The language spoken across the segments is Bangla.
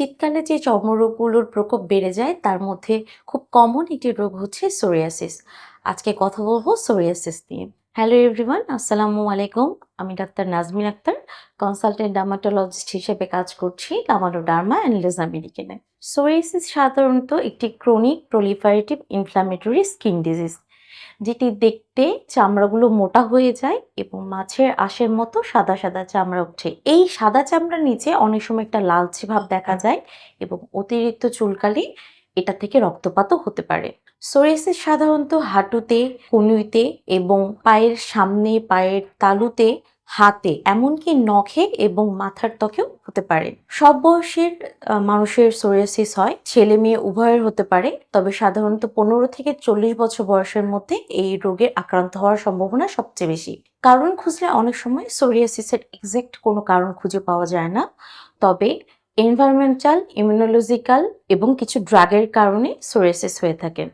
শীতকালে যে চর্মরোগগুলোর প্রকোপ বেড়ে যায়, তার মধ্যে খুব কমন একটি রোগ হচ্ছে সোরিয়াসিস আজকে কথা বলব সোরিয়াসিস নিয়ে। হ্যালো এভরিওয়ান আসসালামু আলাইকুম। আমি doctor Nazmin Akter consultant dermatologist হিসেবে কাজ করছি আমারও ডার্মা অ্যান্ড লেজার মেডিকেলে সোরিয়াসিস সাধারণত একটি chronic proliferative inflammatory skin disease যেটি দেখতে চামড়াগুলো মোটা হয়ে যায় এবং মাছের আশের মতো সাদা সাদা চামড়া উঠে এই সাদা চামড়ার নিচে অনেক সময় একটা লালচে ভাব দেখা যায় এবং অতিরিক্ত চুলকালি এটা থেকে রক্তপাতও হতে পারে। সোরিয়াসিস সাধারণত হাঁটুতে, কনুইতে এবং পায়ের সামনে, পায়ের তালুতে হাতে, এমনকি নখে এবং মাথার ত্বকেও হতে পারে। সব বয়সের মানুষের সোরিয়াসিস হয়, ছেলে মেয়ে উভয়ের হতে পারে, তবে সাধারণত পনেরো থেকে চল্লিশ বছর বয়সের মধ্যে এই রোগের আক্রান্ত হওয়ার সম্ভাবনা সবচেয়ে বেশি। কারণ খুঁজলে অনেক সময় সোরিয়াসিসের এক্সাক্ট কোনো কারণ খুঁজে পাওয়া যায় না। তবে এনভায়রনমেন্টাল ইমিউনোলজিক্যাল এবং কিছু ড্রাগের কারণে সোরিয়াসিস হয়ে থাকে।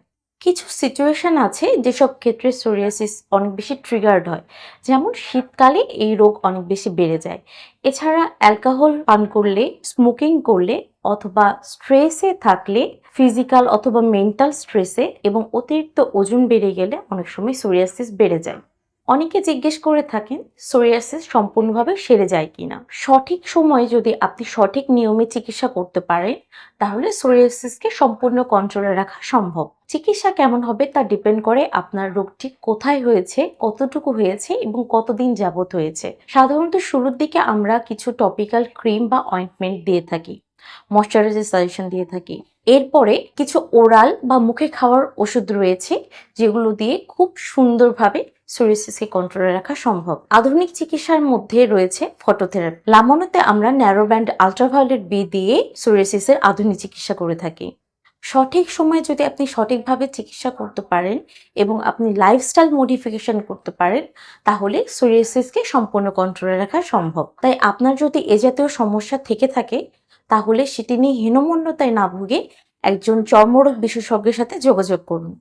কিছু সিচুয়েশান আছে যেসব ক্ষেত্রে সোরিয়াসিস অনেক বেশি ট্রিগার্ড হয়। যেমন শীতকালে এই রোগ অনেক বেশি বেড়ে যায়। এছাড়া অ্যালকোহল পান করলে স্মোকিং করলে অথবা স্ট্রেসে থাকলে ফিজিক্যাল অথবা মেন্টাল স্ট্রেসে এবং অতিরিক্ত ওজন বেড়ে গেলে অনেক সময় সোরিয়াসিস বেড়ে যায়। অনেকে জিজ্ঞেস করে থাকেন, সোরিয়াসিস সম্পূর্ণভাবে সেরে যায় কিনা? সঠিক সময়ে যদি আপনি সঠিক নিয়মে চিকিৎসা করতে পারেন, তাহলে সোরিয়াসিসকে সম্পূর্ণ কন্ট্রোলে রাখা সম্ভব। চিকিৎসা কেমন হবে তা ডিপেন্ড করে আপনার রোগটি কোথায় হয়েছে, কতটুকু হয়েছে এবং কতদিন যাবত হয়েছে। সাধারণত শুরুর দিকে আমরা কিছু টপিক্যাল ক্রিম বা অয়েন্টমেন্ট দিয়ে থাকি ময়শ্চারাইজার সাজেশন দিয়ে থাকি। এরপরে কিছু ওরাল বা মুখে খাওয়ার ওষুধ রয়েছে, যেগুলো দিয়ে খুব সুন্দরভাবে সোরিয়াসিসকে কন্ট্রোলে রাখা সম্ভব। আধুনিক চিকিৎসার মধ্যে রয়েছে ফটোথেরাপি লামনোতে আমরা ন্যারো ব্যান্ড আলট্রাভায়োলেট বি দিয়ে সোরিয়াসিসের আধুনিক চিকিৎসা করে থাকি। সঠিক সময়ে যদি আপনি সঠিকভাবে চিকিৎসা করতে পারেন এবং আপনি লাইফস্টাইল মডিফিকেশন করতে পারেন, তাহলে সোরিয়াসিসকে সম্পূর্ণ কন্ট্রোলে রাখা সম্ভব। তাই আপনার যদি এ জাতীয় সমস্যা থেকে থাকে, তাহলে সেটি নিয়ে হীনমন্যতায় না ভুগে একজন চর্মরোগ বিশেষজ্ঞের সাথে যোগাযোগ করুন।